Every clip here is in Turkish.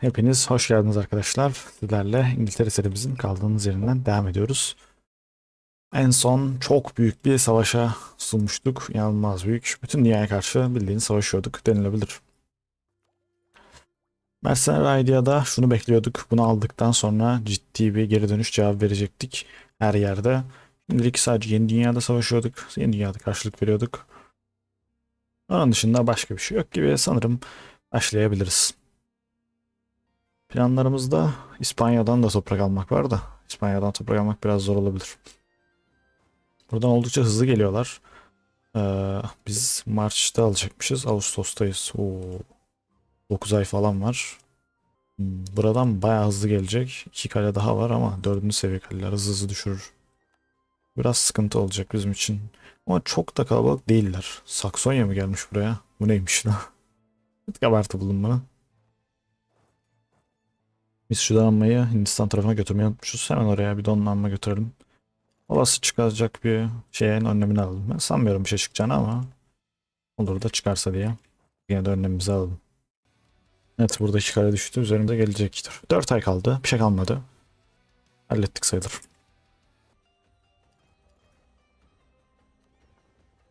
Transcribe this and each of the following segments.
Hepiniz hoş geldiniz arkadaşlar. Sizlerle İngiltere serimizin kaldığımız yerinden devam ediyoruz. En son çok büyük bir savaşa sunmuştuk. İnanılmaz büyük. Bütün dünyaya karşı bildiğin savaşıyorduk denilebilir. Mercenary Idea'da şunu bekliyorduk. Bunu aldıktan sonra ciddi bir geri dönüş cevabı verecektik her yerde. Şimdilik sadece yeni dünyada savaşıyorduk. Yeni dünyada karşılık veriyorduk. Onun dışında başka bir şey yok gibi sanırım başlayabiliriz. Planlarımızda İspanya'dan da toprak almak var da İspanya'dan toprak almak biraz zor olabilir. Buradan oldukça hızlı geliyorlar. Ee, biz Mart'ta alacakmışız. Ağustos'tayız. Oo, 9 ay falan var. Hmm, Buradan bayağı hızlı gelecek. İki kale daha var ama dördüncü seviye kaleler hızlı hızlı düşürür. Biraz sıkıntı olacak bizim için. Ama çok da kalabalık değiller. Saksonya mı gelmiş buraya? Bu neymiş lan? Bir abartı bulun bana. Biz şu donanmayı Hindistan tarafına götürmeyi unutmuşuz. Hemen oraya bir donanma götürelim. Olası çıkacak bir şeyin önlemini alalım. Ben sanmıyorum bir şey çıkacağını ama olur da çıkarsa diye. Yine de önlemimizi alalım. Evet burada iki kare düştü. Üzerimize gelecektir. 4 ay kaldı. Bir şey kalmadı. Hallettik sayılır.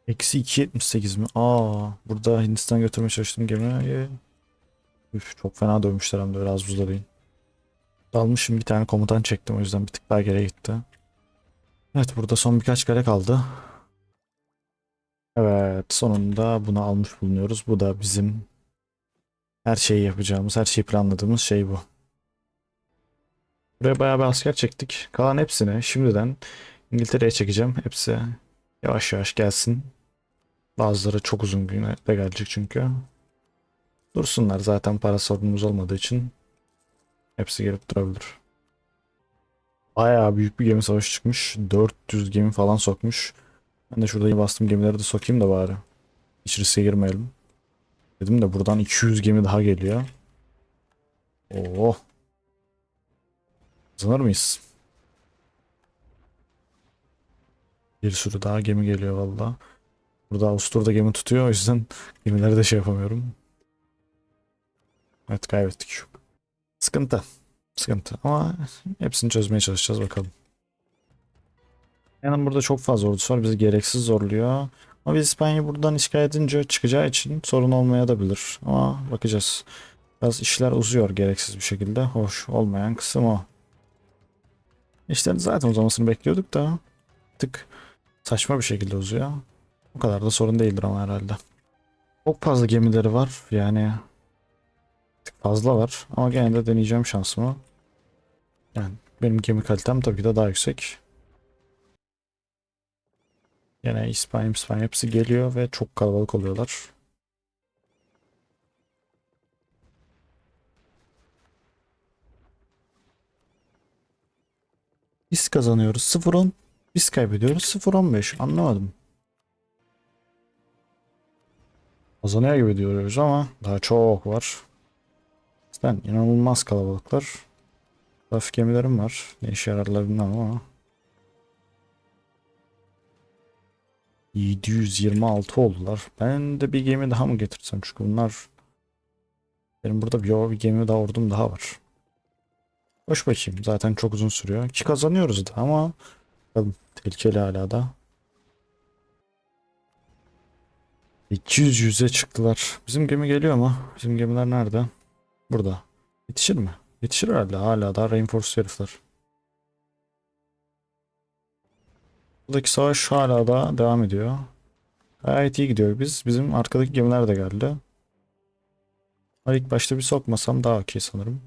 Eksi 2.78 mi? Aa, burada Hindistan götürmeye çalıştığım gemiye Üf, çok fena dövmüşler hem de biraz buzlarıyım. Dalmışım bir tane komutan çektim o yüzden bir tık daha geriye gitti. Evet burada son birkaç kare kaldı. Evet sonunda bunu almış bulunuyoruz. Bu da bizim her şeyi yapacağımız, her şeyi planladığımız şey bu. Buraya bayağı bir asker çektik. Kalan hepsini şimdiden İngiltere'ye çekeceğim. Hepsi yavaş yavaş gelsin. Bazıları çok uzun güne gelecek çünkü. Dursunlar zaten para sorunumuz olmadığı için Hepsi gelip durabilir. Bayağı büyük bir gemi savaşı çıkmış. 400 gemi falan sokmuş. Ben de şurada bastım gemileri de sokayım da bari. Hiç riske girmeyelim. Dedim de buradan 200 gemi daha geliyor. Oo. Kazanır mıyız? Bir sürü daha gemi geliyor valla. Burada Avustur'da gemi tutuyor o yüzden gemileri de şey yapamıyorum. Evet kaybettik. Sıkıntı. Sıkıntı. Ama hepsini çözmeye çalışacağız bakalım. Yani burada çok fazla ordusu var. Bizi gereksiz zorluyor. Ama biz İspanya'yı buradan işgal edince çıkacağı için sorun olmaya da bilir. Ama bakacağız. Biraz işler uzuyor gereksiz bir şekilde. Hoş olmayan kısım o. İşlerin zaten uzamasını bekliyorduk da tık saçma bir şekilde uzuyor. O kadar da sorun değildir ama herhalde. Çok fazla gemileri var. Yani fazla var. Ama gene de deneyeceğim şansımı. Yani benim gemi kalitem tabii ki de daha yüksek. Yine İspanya, İspanya hepsi geliyor ve çok kalabalık oluyorlar. Biz kazanıyoruz 0-10. Biz kaybediyoruz 0-15. Anlamadım. Kazanıyor gibi diyoruz ama daha çok var. Zaten inanılmaz kalabalıklar. Hafif gemilerim var. Ne işe yararlar bilmem ama. 726 oldular. Ben de bir gemi daha mı getirsem çünkü bunlar benim burada bir, bir gemi daha ordum daha var. Boş bakayım. Zaten çok uzun sürüyor. Ki kazanıyoruz da ama bakalım tehlikeli hala da. 200 yüze çıktılar. Bizim gemi geliyor mu? Bizim gemiler nerede? Burada. Yetişir mi? Yetişir herhalde. Hala daha reinforce herifler. Buradaki savaş hala da devam ediyor. Gayet iyi gidiyor biz. Bizim arkadaki gemiler de geldi. Ama ilk başta bir sokmasam daha okey sanırım.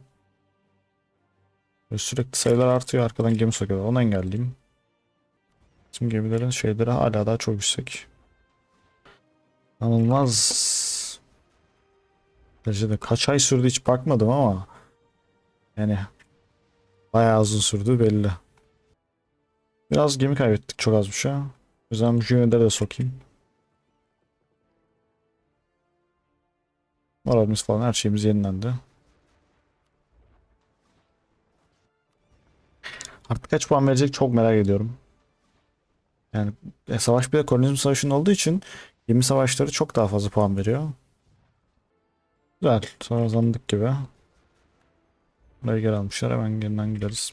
Böyle sürekli sayılar artıyor. Arkadan gemi sokuyorlar. Onu engelleyeyim. Bizim gemilerin şeyleri hala daha çok yüksek. İnanılmaz. Derecede kaç ay sürdü hiç bakmadım ama yani bayağı uzun sürdü belli. Biraz gemi kaybettik çok az bir şey. O yüzden gemileri de sokayım. Moralimiz falan her şeyimiz yenilendi. Artık kaç puan verecek çok merak ediyorum. Yani e, savaş bir de kolonizm savaşının olduğu için gemi savaşları çok daha fazla puan veriyor. Güzel. Sonra zandık gibi. Burayı geri almışlar. Hemen yeniden gideriz.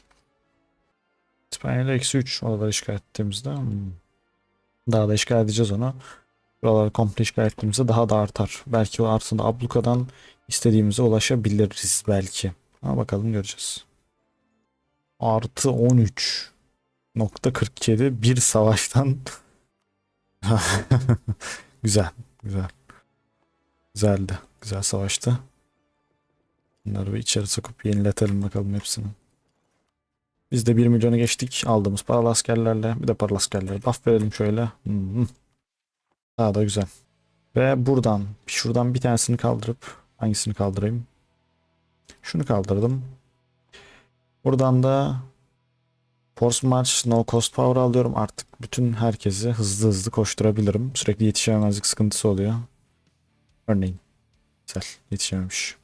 İspanya ile eksi 3 oraları işgal ettiğimizde. hmm. Daha da işgal edeceğiz onu. Buraları komple işgal ettiğimizde daha da artar. Belki o arsında ablukadan istediğimize ulaşabiliriz belki. Ama bakalım göreceğiz. Artı 13. Nokta 47 bir savaştan güzel güzel güzeldi güzel savaştı bunları bir içeri sokup yeniletelim bakalım hepsini biz de 1 milyonu geçtik aldığımız paralı askerlerle bir de paralı askerlere buff verelim şöyle hı. daha da güzel ve buradan şuradan bir tanesini kaldırıp hangisini kaldırayım şunu kaldırdım buradan da Force March No Cost Power alıyorum. Artık bütün herkesi hızlı hızlı koşturabilirim. Sürekli yetişememezlik sıkıntısı oluyor. Örneğin. Güzel. Yetişememiş.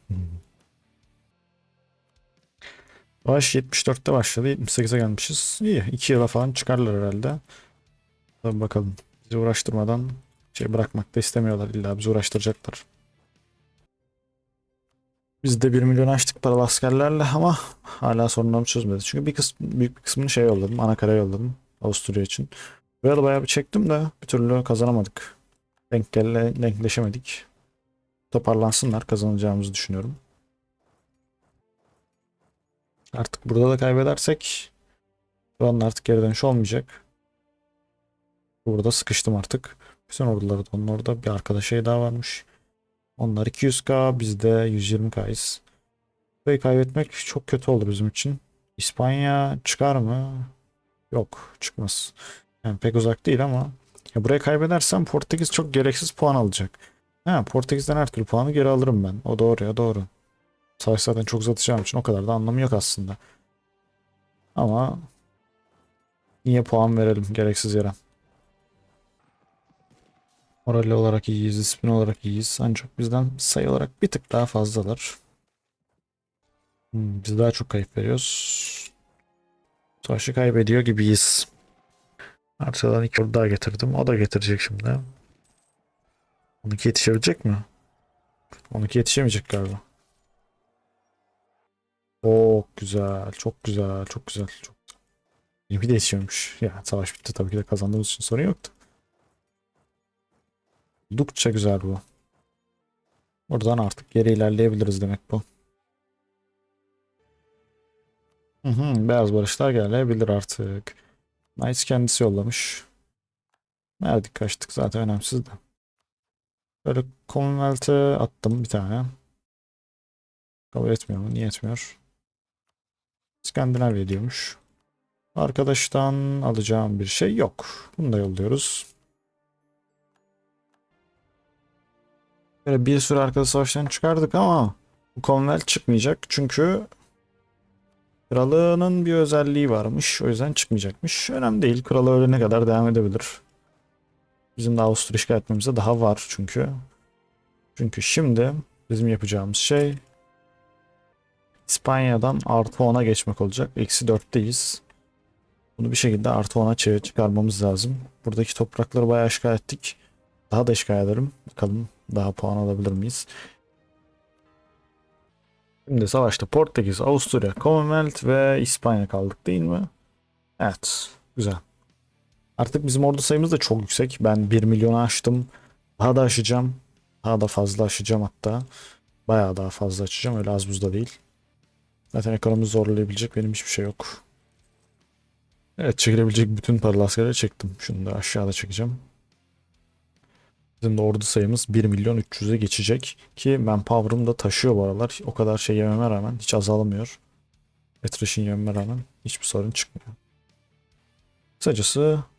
Savaş 74'te başladı. 78'e gelmişiz. İyi. 2 yıla falan çıkarlar herhalde. Tabii bakalım. Bizi uğraştırmadan şey bırakmak da istemiyorlar. İlla bizi uğraştıracaklar. Biz de 1 milyon açtık paralı askerlerle ama hala sorunlarımı çözmedi. Çünkü bir kısmı, büyük bir kısmını şey yolladım. Ankara'ya yolladım. Avusturya için. Da bayağı bir çektim de bir türlü kazanamadık. Denk gelle, denkleşemedik. Toparlansınlar kazanacağımızı düşünüyorum. Artık burada da kaybedersek an artık geri dönüş olmayacak. Burada sıkıştım artık. Bütün orduları da onun orada bir arkadaş şey daha varmış. Onlar 200k bizde 120k'yız. Burayı kaybetmek çok kötü olur bizim için. İspanya çıkar mı? Yok çıkmaz. Yani pek uzak değil ama ya burayı kaybedersem Portekiz çok gereksiz puan alacak. Ha, Portekiz'den her türlü puanı geri alırım ben. O doğru ya doğru. Savaş zaten çok uzatacağım için o kadar da anlamı yok aslında. Ama niye puan verelim gereksiz yere? Moral olarak iyiyiz, disiplin olarak iyiyiz. Ancak bizden sayı olarak bir tık daha fazlalar. Hmm, biz daha çok kayıp veriyoruz. Savaşı kaybediyor gibiyiz. Arkadan iki ordu daha getirdim. O da getirecek şimdi. Onunki yetişebilecek mi? Onunki yetişemeyecek galiba. Çok güzel, çok güzel, çok güzel, çok güzel. Benimki de yetişiyormuş. Ya savaş bitti tabii ki de kazandığımız için sorun yoktu. Oldukça güzel bu. Buradan artık geri ilerleyebiliriz demek bu. Hı hı, beyaz barışlar gelebilir artık. Nice kendisi yollamış. Verdik kaçtık zaten önemsiz de. Böyle Commonwealth'e attım bir tane. Kabul etmiyor mu? Niye etmiyor? Skandinavya diyormuş. Arkadaştan alacağım bir şey yok. Bunu da yolluyoruz. Böyle bir sürü arkadaş savaşlarını çıkardık ama bu Commonwealth çıkmayacak. Çünkü kralının bir özelliği varmış. O yüzden çıkmayacakmış. Önemli değil. Kralı ölene kadar devam edebilir. Bizim de Avusturya işgal etmemize daha var çünkü. Çünkü şimdi bizim yapacağımız şey İspanya'dan artı 10'a geçmek olacak. Eksi 4'teyiz. Bunu bir şekilde artı 10'a çıkarmamız lazım. Buradaki toprakları bayağı işgal ettik. Daha da işgal ederim. Bakalım daha puan alabilir miyiz? Şimdi savaşta Portekiz, Avusturya, Commonwealth ve İspanya kaldık değil mi? Evet. Güzel. Artık bizim ordu sayımız da çok yüksek. Ben 1 milyonu aştım. Daha da aşacağım. Daha da fazla aşacağım hatta. Bayağı daha fazla açacağım. Öyle az buzda değil. Zaten ekonomi zorlayabilecek benim hiçbir şey yok. Evet çekilebilecek bütün paralı askerleri çektim. Şunu da aşağıda çekeceğim. Bizim de ordu sayımız 1 milyon 300'e geçecek. Ki manpower'ım da taşıyor bu aralar. O kadar şey yememe rağmen hiç azalmıyor. Attrition yememe rağmen hiçbir sorun çıkmıyor. Kısacası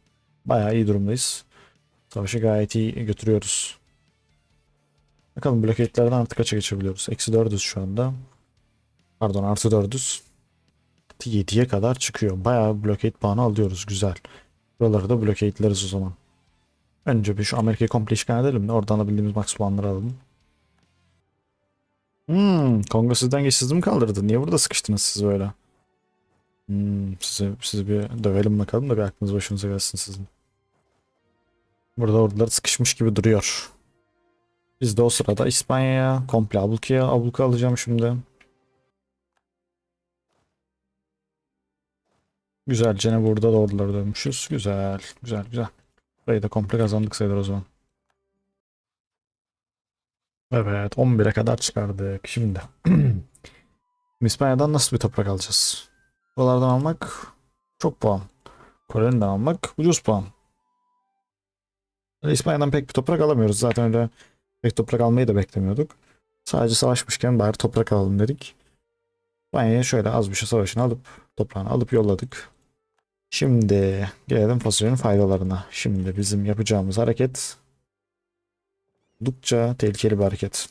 bayağı iyi durumdayız. Savaşı gayet iyi götürüyoruz. Bakalım blokade'lerden artık kaça geçebiliyoruz. Eksi 4'üz şu anda. Pardon artı 4'üz. 7'ye kadar çıkıyor. Bayağı blockade puanı alıyoruz. Güzel. Buraları da blokade'leriz o zaman. Önce bir şu Amerika'yı komple işgal edelim de oradan alabildiğimiz max puanları alalım. Hmm, Kongo sizden geçsiz mi kaldırdı? Niye burada sıkıştınız siz böyle? Hmm, sizi, sizi bir dövelim bakalım da bir aklınız başınıza gelsin sizin. Burada ordular sıkışmış gibi duruyor. Biz de o sırada İspanya'ya komple ablukaya abluka alacağım şimdi. Güzelce ne burada da orduları dönmüşüz. Güzel, güzel, güzel. Burayı da komple kazandık sayılır o zaman. Evet, 11'e kadar çıkardık. Şimdi İspanya'dan nasıl bir toprak alacağız? Buralardan almak çok puan. Kore'den almak ucuz puan. İspanya'dan pek bir toprak alamıyoruz. Zaten öyle pek toprak almayı da beklemiyorduk. Sadece savaşmışken bari toprak alalım dedik. İspanya'ya şöyle az bir şey savaşını alıp toprağını alıp yolladık. Şimdi gelelim fasulyenin faydalarına. Şimdi bizim yapacağımız hareket oldukça tehlikeli bir hareket.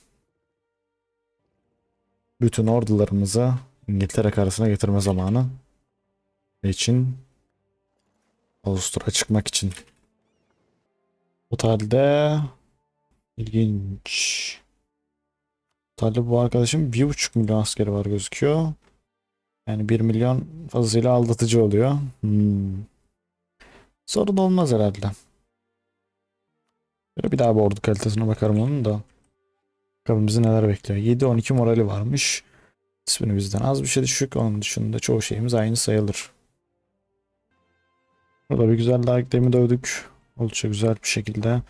Bütün ordularımızı İngiltere karasına getirme zamanı. İçin? Avusturya çıkmak için. Totalde ilginç. Totalde bu arkadaşın bir buçuk milyon askeri var gözüküyor. Yani 1 milyon fazlasıyla aldatıcı oluyor. Hmm. Sorun olmaz herhalde. Böyle bir daha bir ordu kalitesine bakarım onun da. Bakalım bizi neler bekliyor. 7-12 morali varmış. İsmini bizden az bir şey düşük. Onun dışında çoğu şeyimiz aynı sayılır. Burada bir güzel daha eklemi dövdük. Oldukça güzel bir şekilde.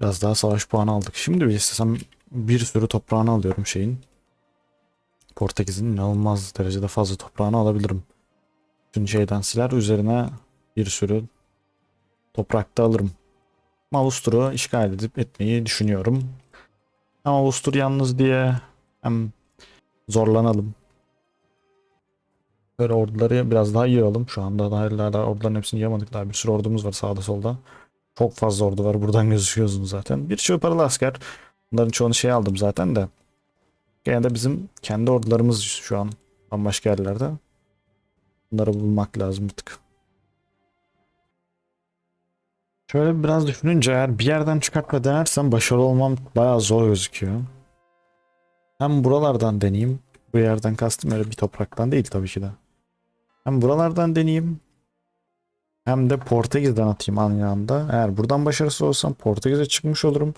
Biraz daha savaş puanı aldık. Şimdi bir istesem bir sürü toprağını alıyorum şeyin. Portekiz'in inanılmaz derecede fazla toprağını alabilirim. Bütün şeyden siler üzerine bir sürü toprakta alırım. Avustur'u işgal edip etmeyi düşünüyorum. Ama Avustur yalnız diye hem zorlanalım. Böyle orduları biraz daha yığalım. Şu anda daha hala orduların hepsini yığamadık. Daha bir sürü ordumuz var sağda solda. Çok fazla ordu var. Buradan gözüküyorsunuz zaten. Bir sürü paralı asker. Bunların çoğunu şey aldım zaten de. Gene de bizim kendi ordularımız şu an bambaşka yerlerde. Bunları bulmak lazım bir tık. Şöyle biraz düşününce eğer bir yerden çıkartma denersem başarılı olmam bayağı zor gözüküyor. Hem buralardan deneyeyim. Bu yerden kastım öyle bir topraktan değil tabii ki de. Hem buralardan deneyeyim. Hem de Portekiz'den atayım aynı anda. Eğer buradan başarısız olsam Portekiz'e çıkmış olurum.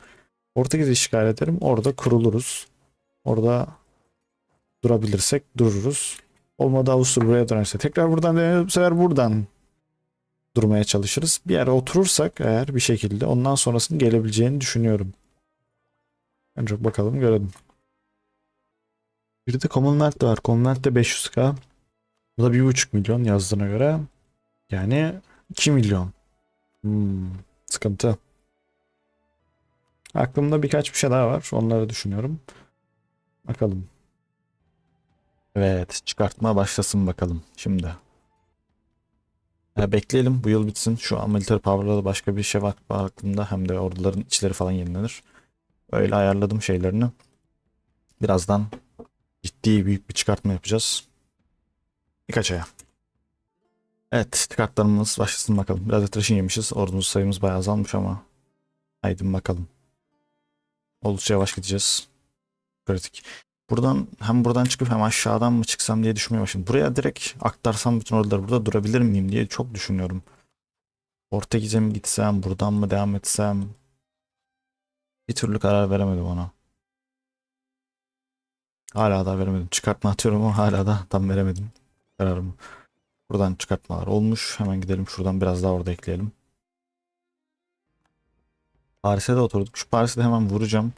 Portekiz'i işgal ederim. Orada kuruluruz. Orada durabilirsek dururuz. Olmadı Avusturya buraya dönerse tekrar buradan deneyelim. Bu sefer buradan durmaya çalışırız. Bir yere oturursak eğer bir şekilde ondan sonrasının gelebileceğini düşünüyorum. Önce bakalım görelim. Bir de Commonwealth var. Commonwealth de 500k. Bu da 1.5 milyon yazdığına göre. Yani 2 milyon. Hmm, sıkıntı. Aklımda birkaç bir şey daha var. Onları düşünüyorum. Bakalım. Evet, çıkartma başlasın bakalım şimdi. Ya bekleyelim bu yıl bitsin. Şu an military power'da da başka bir şey var aklımda. Hem de orduların içleri falan yenilenir. Öyle ayarladım şeylerini. Birazdan ciddi büyük bir çıkartma yapacağız. Birkaç aya. Evet çıkartlarımız başlasın bakalım. Biraz attrition yemişiz. Ordumuz sayımız bayağı azalmış ama. Haydi bakalım. Oldukça yavaş gideceğiz. Kritik. Buradan hem buradan çıkıp hem aşağıdan mı çıksam diye düşünmeye başladım. Buraya direkt aktarsam bütün orduları burada durabilir miyim diye çok düşünüyorum. Portekiz'e mi gitsem, buradan mı devam etsem? Bir türlü karar veremedim ona. Hala da veremedim. Çıkartma atıyorum ama hala da tam veremedim kararımı. Buradan çıkartmalar olmuş. Hemen gidelim şuradan biraz daha orada ekleyelim. Paris'e de oturduk. Şu Paris'e de hemen vuracağım.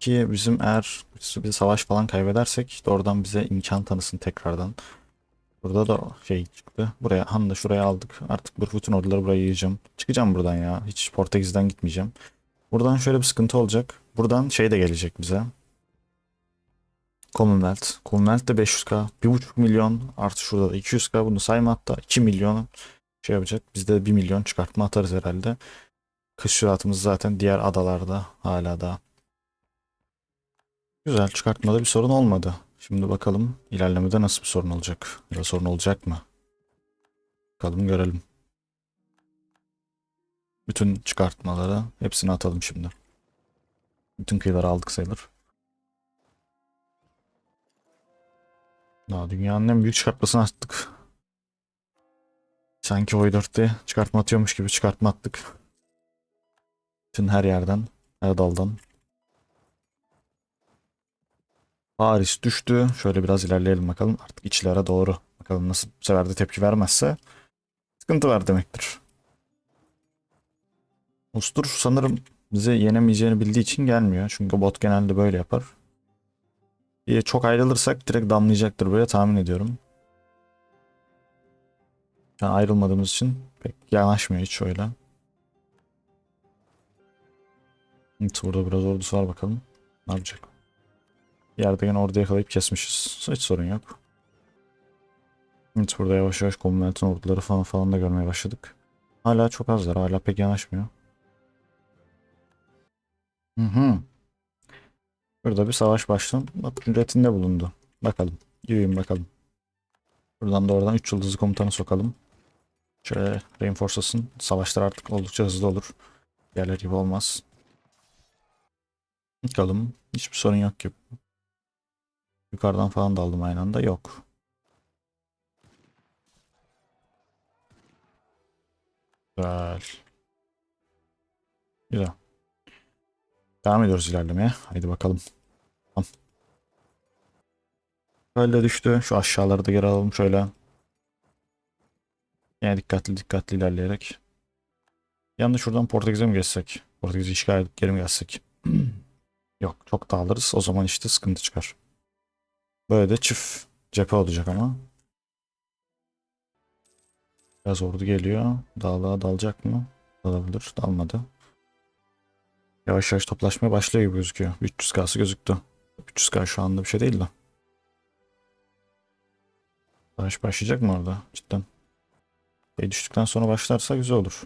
Ki bizim eğer bir savaş falan kaybedersek doğrudan bize imkan tanısın tekrardan. Burada da şey çıktı. Buraya Han da şuraya aldık. Artık bu bütün orduları buraya yiyeceğim. Çıkacağım buradan ya. Hiç Portekiz'den gitmeyeceğim. Buradan şöyle bir sıkıntı olacak. Buradan şey de gelecek bize. Commonwealth. Commonwealth de 500k. 1.5 milyon artı şurada da 200k. Bunu sayma hatta 2 milyon şey yapacak. Biz de 1 milyon çıkartma atarız herhalde. Kış şuratımız zaten diğer adalarda hala da. Güzel çıkartmada bir sorun olmadı. Şimdi bakalım ilerlemede nasıl bir sorun olacak. Ya sorun olacak mı? Bakalım görelim. Bütün çıkartmaları hepsini atalım şimdi. Bütün kıyıları aldık sayılır. Daha dünyanın en büyük çıkartmasını attık. Sanki Oy 4'te çıkartma atıyormuş gibi çıkartma attık. Bütün her yerden, her daldan. Paris düştü. Şöyle biraz ilerleyelim bakalım. Artık içlere doğru Bakalım nasıl bu sefer de tepki vermezse sıkıntı var demektir. Ustur sanırım bize yenemeyeceğini bildiği için gelmiyor. Çünkü bot genelde böyle yapar. İyi, çok ayrılırsak direkt damlayacaktır böyle tahmin ediyorum. Yani ayrılmadığımız için pek yanaşmıyor hiç öyle. Evet, burada biraz ordusu var bakalım. Ne yapacak? Yerde gene ordu yakalayıp kesmişiz. Hiç sorun yok. Evet, burada yavaş yavaş Commonwealth'ın orduları falan falan da görmeye başladık. Hala çok azlar. Hala pek yanaşmıyor. Hı hı. Burada bir savaş başlatmak cüretinde bulundu. Bakalım. Yürüyün bakalım. Buradan da oradan 3 yıldızlı komutanı sokalım. Şöyle reinforcelasın. Savaşlar artık oldukça hızlı olur. Diğerleri gibi olmaz. Bakalım. Hiçbir sorun yok ki. Yukarıdan falan da aldım aynı anda. Yok. Güzel. Güzel. Devam ediyoruz ilerlemeye. Haydi bakalım. Tamam. Böyle düştü. Şu aşağıları da geri alalım şöyle. Yine dikkatli dikkatli ilerleyerek. Yanında şuradan Portekiz'e mi geçsek? Portekiz'i işgal edip geri mi gelsek? Yok çok dağılırız. O zaman işte sıkıntı çıkar. Böyle de çift cephe olacak ama. Biraz ordu geliyor. Dağlığa dalacak mı? Dalabilir. Dalmadı. Yavaş yavaş toplaşmaya başlıyor gibi gözüküyor. 300K'sı gözüktü. 300K şu anda bir şey değil de. Savaş başlayacak mı orada? Cidden. Şey düştükten sonra başlarsa güzel olur.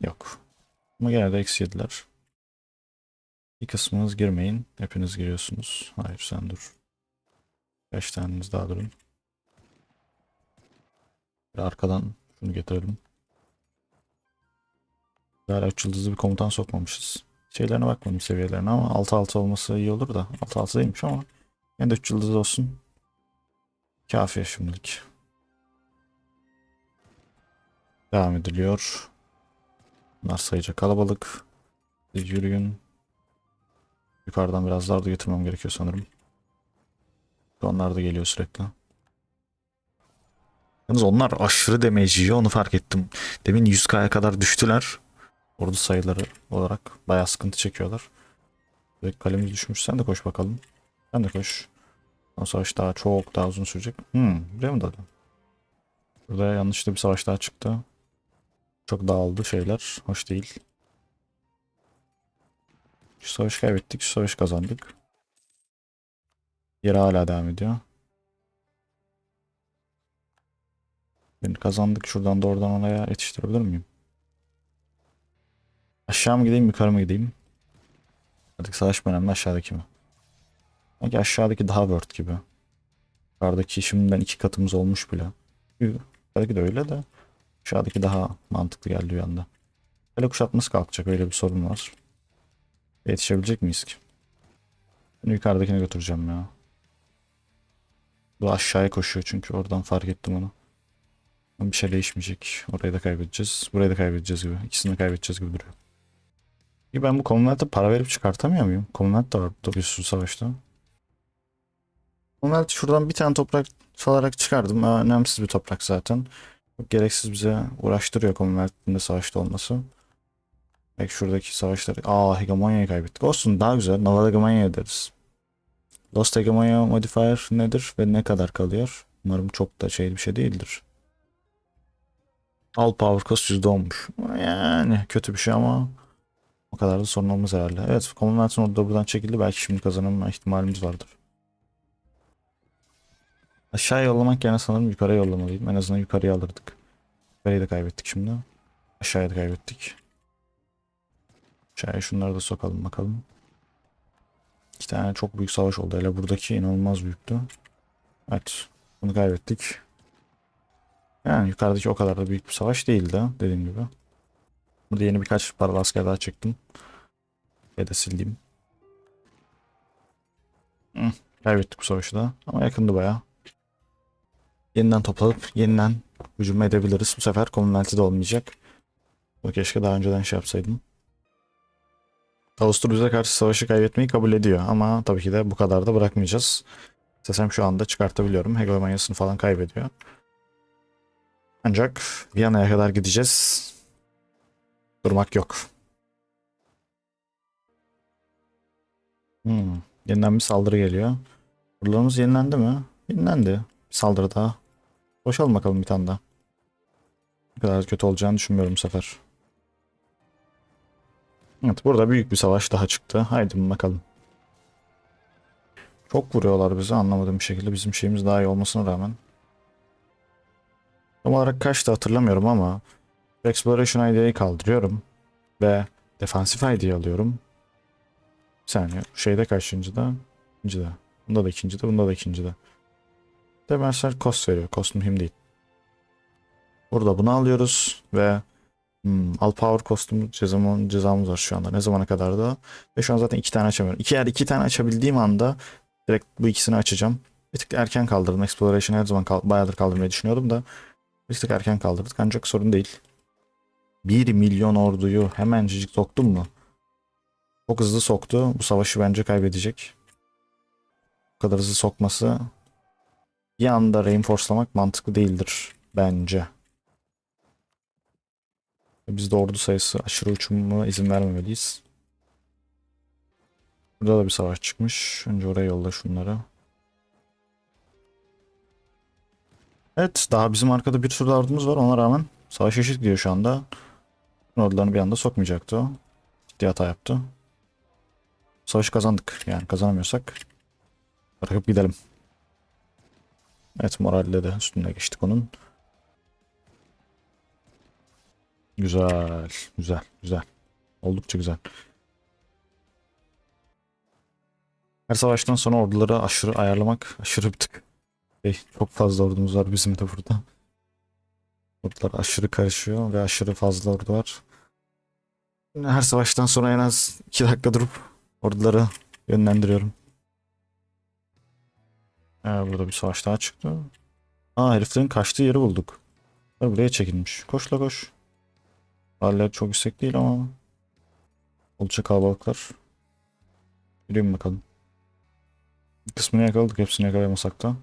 Yok. Ama gene de eksi yediler. Bir kısmınız girmeyin. Hepiniz giriyorsunuz. Hayır sen dur. Kaç taneniz daha durun. Bir arkadan şunu getirelim. Hala 3 yıldızlı bir komutan sokmamışız. Şeylerine bakmadım seviyelerine ama 6-6 olması iyi olur da. 6-6 değilmiş ama yine de 3 yıldız olsun. Kafi şimdilik. Devam ediliyor. Bunlar sayıca kalabalık. Siz yürüyün. Yukarıdan biraz daha da getirmem gerekiyor sanırım. Onlar da geliyor sürekli. Yalnız onlar aşırı damage onu fark ettim. Demin 100k'ya kadar düştüler. Ordu sayıları olarak bayağı sıkıntı çekiyorlar. Ve kalemiz düşmüş. Sen de koş bakalım. Sen de koş. O savaş daha çok daha uzun sürecek. Hmm, buraya mı daladın? Burada yanlışlıkla bir savaş daha çıktı. Çok dağıldı şeyler. Hoş değil. Şu savaşı kaybettik. Şu savaşı kazandık. Yeri hala devam ediyor. Beni kazandık. Şuradan da oradan oraya yetiştirebilir miyim? Aşağı mı gideyim yukarı mı gideyim? Artık savaş mı önemli aşağıdaki mi? Sanki aşağıdaki daha worth gibi. Yukarıdaki şimdiden iki katımız olmuş bile. Yukarıdaki de öyle de. Aşağıdaki daha mantıklı geldi bir anda. Kale kuşatması kalkacak öyle bir sorun var. Yetişebilecek miyiz ki? Ben yukarıdakini götüreceğim ya. Bu aşağıya koşuyor çünkü oradan fark ettim onu. Bir şey değişmeyecek. Orayı da kaybedeceğiz. Burayı da kaybedeceğiz gibi. İkisini de kaybedeceğiz gibi duruyor. Peki ben bu Commonwealth'e para verip çıkartamıyor muyum? Commonwealth da var bir sürü savaşta. Commonwealth şuradan bir tane toprak salarak çıkardım. Aa, önemsiz bir toprak zaten. Gereksiz bize uğraştırıyor Commonwealth'in savaşta olması. Belki şuradaki savaşları... Aa hegemonyayı kaybettik. Olsun daha güzel. Naval hegemonya ederiz. Lost hegemonya modifier nedir ve ne kadar kalıyor? Umarım çok da şey bir şey değildir. All power cost %10 olmuş. Yani kötü bir şey ama o kadar da sorun olmaz herhalde. Evet Commonwealth'ın orada buradan çekildi. Belki şimdi kazanma ihtimalimiz vardır. Aşağı yollamak yerine sanırım yukarıya yollamalıydım. En azından yukarıya alırdık. Yukarıyı da kaybettik şimdi. Aşağıya da kaybettik. Aşağıya şunları da sokalım bakalım. İki tane çok büyük savaş oldu. Hele buradaki inanılmaz büyüktü. Evet. Bunu kaybettik. Yani yukarıdaki o kadar da büyük bir savaş değildi dediğim gibi. Burada yeni birkaç paralı asker daha çektim. Ve de sildim. Hı, kaybettik bu savaşı da. Ama yakındı baya. Yeniden topladıp yeniden hücum edebiliriz. Bu sefer Commonwealth'de olmayacak. Bu keşke daha önceden şey yapsaydım. Avusturya karşı savaşı kaybetmeyi kabul ediyor ama tabii ki de bu kadar da bırakmayacağız. İstesem şu anda çıkartabiliyorum. Hegemonyasını falan kaybediyor. Ancak Viyana'ya kadar gideceğiz. Durmak yok. Hmm. Yeniden bir saldırı geliyor. Buralarımız yenilendi mi? Yenilendi. Bir saldırı daha. Koşalım bakalım bir tane daha. Ne kadar kötü olacağını düşünmüyorum bu sefer. Evet burada büyük bir savaş daha çıktı. Haydi bakalım. Çok vuruyorlar bizi anlamadığım bir şekilde. Bizim şeyimiz daha iyi olmasına rağmen. Tam olarak kaçtı hatırlamıyorum ama Exploration ID'yi kaldırıyorum. Ve Defensive ID'yi alıyorum. Bir saniye. Şeyde kaçıncıda? İkincide. Bunda da ikincide, bunda da ikincide. Demersel cost veriyor. Cost mühim değil. Burada bunu alıyoruz ve hmm, All Power kostüm cezamın, cezamız var şu anda. Ne zamana kadar da? Ve şu an zaten iki tane açamıyorum. İki, eğer iki tane açabildiğim anda direkt bu ikisini açacağım. Bir tık erken kaldırdım. Exploration'ı her zaman kal bayağıdır kaldırmayı düşünüyordum da bir tık erken kaldırdık ancak sorun değil. 1 milyon orduyu hemencik soktum mu? Çok hızlı soktu. Bu savaşı bence kaybedecek. Bu kadar hızlı sokması bir anda reinforcelamak mantıklı değildir bence. Biz de ordu sayısı aşırı uçumuna izin vermemeliyiz. Burada da bir savaş çıkmış. Önce oraya yolla şunları. Evet daha bizim arkada bir sürü ordumuz var ona rağmen savaş eşit gidiyor şu anda. Ordularını bir anda sokmayacaktı o. Ciddi hata yaptı. Savaşı kazandık. Yani kazanamıyorsak bırakıp gidelim. Evet moralle de üstüne geçtik onun. Güzel, güzel, güzel. Oldukça güzel. Her savaştan sonra orduları aşırı ayarlamak aşırı bir. Şey, çok fazla ordumuz var bizim de burada. Ordular aşırı karışıyor ve aşırı fazla ordu var. Her savaştan sonra en az 2 dakika durup orduları yönlendiriyorum. Ee, burada bir savaş daha çıktı. Aa heriflerin kaçtığı yeri bulduk. Buraya çekilmiş. Koş la koş. Haller çok yüksek değil ama oldukça kalabalıklar. Yürüyün bakalım. Bir kısmını yakaladık. Hepsini yakalayamasak da.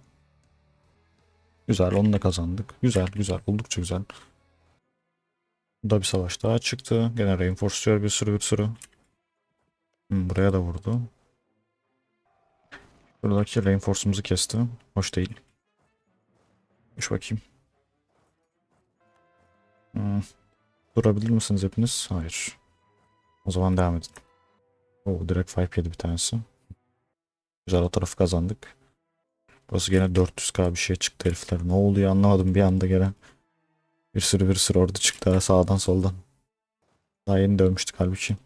Güzel onu da kazandık. Güzel güzel. Oldukça güzel. Burada bir savaş daha çıktı. Gene reinforce bir sürü bir sürü. Hmm, buraya da vurdu. Buradaki reinforce'umuzu kesti. Hoş değil. Düş bakayım. Hmm. Durabilir misiniz hepiniz? Hayır. O zaman devam edin. Oo, direkt fight yedi bir tanesi. Güzel o tarafı kazandık. Burası gene 400k bir şey çıktı herifler. Ne oluyor anlamadım bir anda gelen. Bir sürü bir sürü orada çıktı sağdan soldan. Daha yeni dövmüştük halbuki.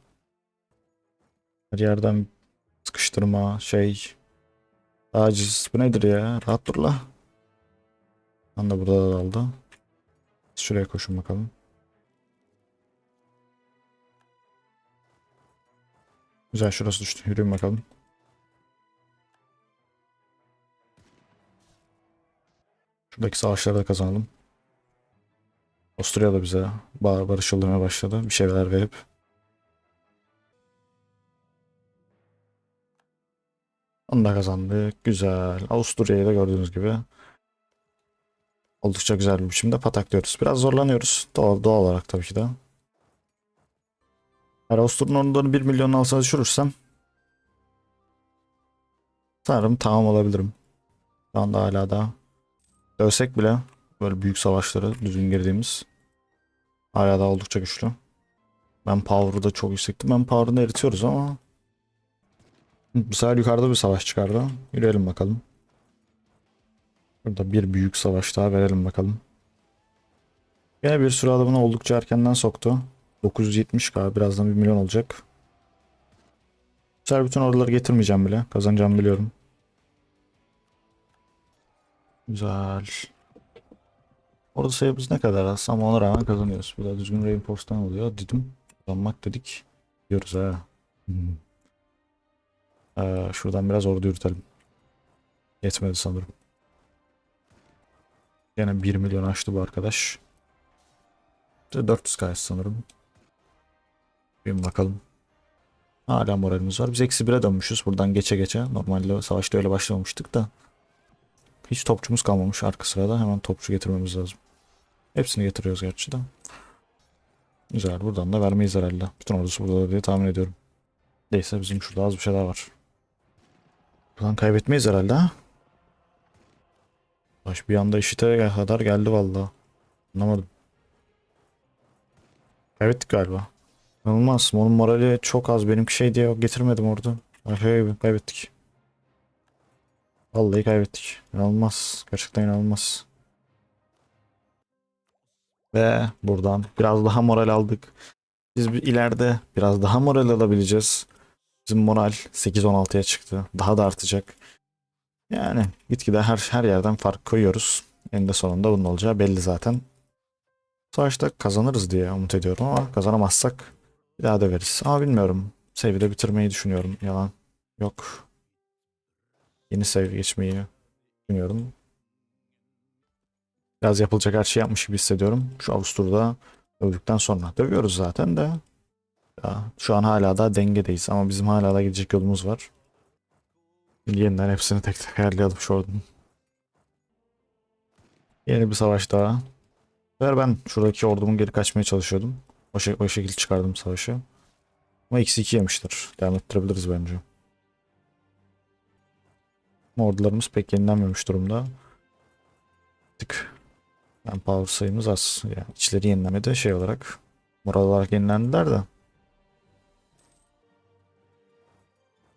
Her yerden sıkıştırma şey. Aciz. Bu nedir ya? Rahat dur la. Ben de burada da daldı. Şuraya koşun bakalım. Güzel şurası düştü. Yürüyün bakalım. Şuradaki savaşları da kazanalım. Avusturya da bize bar barış yollamaya başladı. Bir şeyler verip. Onu da kazandık. Güzel. Avusturya'yı da gördüğünüz gibi oldukça güzel bir biçimde pataklıyoruz. Biraz zorlanıyoruz. Doğal, doğal olarak tabii ki de. Eğer Avusturya'nın ordularını 1 milyon alsa düşürürsem sanırım tamam olabilirim. Şu anda hala daha dövsek bile böyle büyük savaşları düzgün girdiğimiz hala daha oldukça güçlü. Ben power'ı da çok yüksekti. Ben power'ını eritiyoruz ama bu sefer yukarıda bir savaş çıkardı. Yürüyelim bakalım. Burada bir büyük savaş daha verelim bakalım. Yine bir sürü adamını oldukça erkenden soktu. 970k birazdan 1 milyon olacak. Bu sefer bütün orduları getirmeyeceğim bile. Kazanacağımı biliyorum. Güzel. Orada sayımız ne kadar az ama ona rağmen kazanıyoruz. Bir daha düzgün reinforce'dan oluyor. Dedim. Kazanmak dedik. Diyoruz ha. Hmm. Ee, şuradan biraz ordu yürütelim. Yetmedi sanırım. Yine 1 milyon açtı bu arkadaş. İşte 400 kayısı sanırım. Bir bakalım. Hala moralimiz var. Biz eksi 1'e dönmüşüz buradan geçe geçe. Normalde savaşta öyle başlamamıştık da. Hiç topçumuz kalmamış arka sırada. Hemen topçu getirmemiz lazım. Hepsini getiriyoruz gerçi de. Güzel. Buradan da vermeyiz herhalde. Bütün ordusu burada diye tahmin ediyorum. Neyse bizim şurada az bir şey daha var. Buradan kaybetmeyiz herhalde ha? Baş bir anda işite kadar geldi vallahi. Anlamadım. Kaybettik galiba. İnanılmaz. Onun morali çok az. Benimki şey diye getirmedim orada. Gibi kaybettik. Vallahi kaybettik. İnanılmaz. Gerçekten inanılmaz. Ve buradan biraz daha moral aldık. Biz bir ileride biraz daha moral alabileceğiz. Bizim moral 8-16'ya çıktı. Daha da artacak. Yani gitgide her her yerden fark koyuyoruz. Eninde sonunda bunun olacağı belli zaten. Savaşta kazanırız diye umut ediyorum ama kazanamazsak bir daha döveriz. Ama bilmiyorum. Save'i bitirmeyi düşünüyorum. Yalan. Yok. Yeni save geçmeyi düşünüyorum. Biraz yapılacak her şey yapmış gibi hissediyorum. Şu Avustur'da öldükten sonra. Dövüyoruz zaten de. Ya, şu an hala da dengedeyiz ama bizim hala da gidecek yolumuz var. Yeniden hepsini tek tek ayarlayalım şu ordunun. Yeni bir savaş daha. Sefer ben şuradaki ordumun geri kaçmaya çalışıyordum. O, şey, o şekilde çıkardım savaşı. Ama x2 yemiştir. Devam ettirebiliriz bence. Ordularımız pek yenilenmemiş durumda. Tık. Yani power sayımız az. Yani içleri yenilemedi şey olarak. Moral olarak yenilendiler de.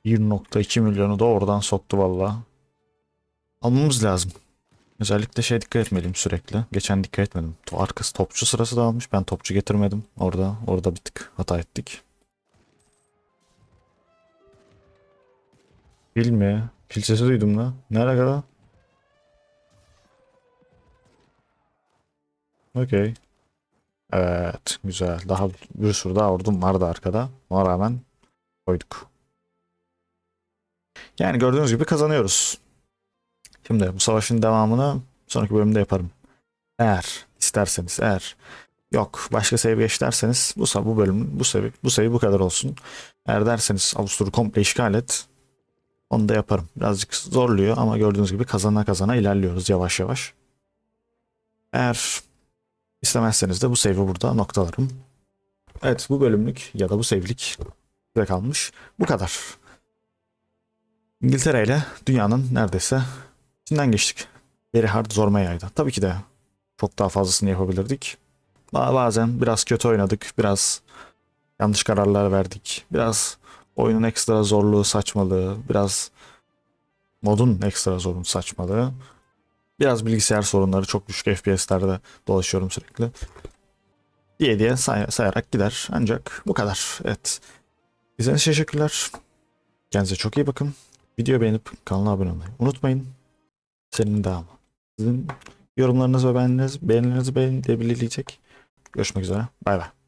1.2 milyonu da oradan soktu valla. Almamız lazım. Özellikle şey dikkat etmeliyim sürekli. Geçen dikkat etmedim. Arkası topçu sırası da almış. Ben topçu getirmedim. Orada orada bir tık hata ettik. Fil mi? Sesi duydum da. Nereye kadar? Okey. Evet. Güzel. Daha bir sürü daha ordum vardı arkada. Ona rağmen koyduk. Yani gördüğünüz gibi kazanıyoruz. Şimdi bu savaşın devamını sonraki bölümde yaparım. Eğer isterseniz eğer yok başka seviye geç derseniz bu bu bölümün bu seviye bu seviye bu kadar olsun. Eğer derseniz Avusturya'yı komple işgal et. Onu da yaparım. Birazcık zorluyor ama gördüğünüz gibi kazana kazana ilerliyoruz yavaş yavaş. Eğer istemezseniz de bu save'i burada noktalarım. Evet bu bölümlük ya da bu save'lik size kalmış. Bu kadar. İngiltere ile dünyanın neredeyse içinden geçtik. Very hard zorma yaydı. Tabii ki de çok daha fazlasını yapabilirdik. Ba- Bazen biraz kötü oynadık. Biraz yanlış kararlar verdik. Biraz oyunun ekstra zorluğu, saçmalığı, biraz modun ekstra zorluğu, saçmalığı. Biraz bilgisayar sorunları, çok düşük FPS'lerde dolaşıyorum sürekli. Diye diye say- sayarak gider. Ancak bu kadar. Evet. İzlediğiniz teşekkürler. Kendinize çok iyi bakın. Video beğenip kanala abone olmayı unutmayın. Senin devamı. Sizin yorumlarınız ve beğenileriniz, beğenilerinizi beğeni diye belirleyecek. Görüşmek üzere. Bay bay.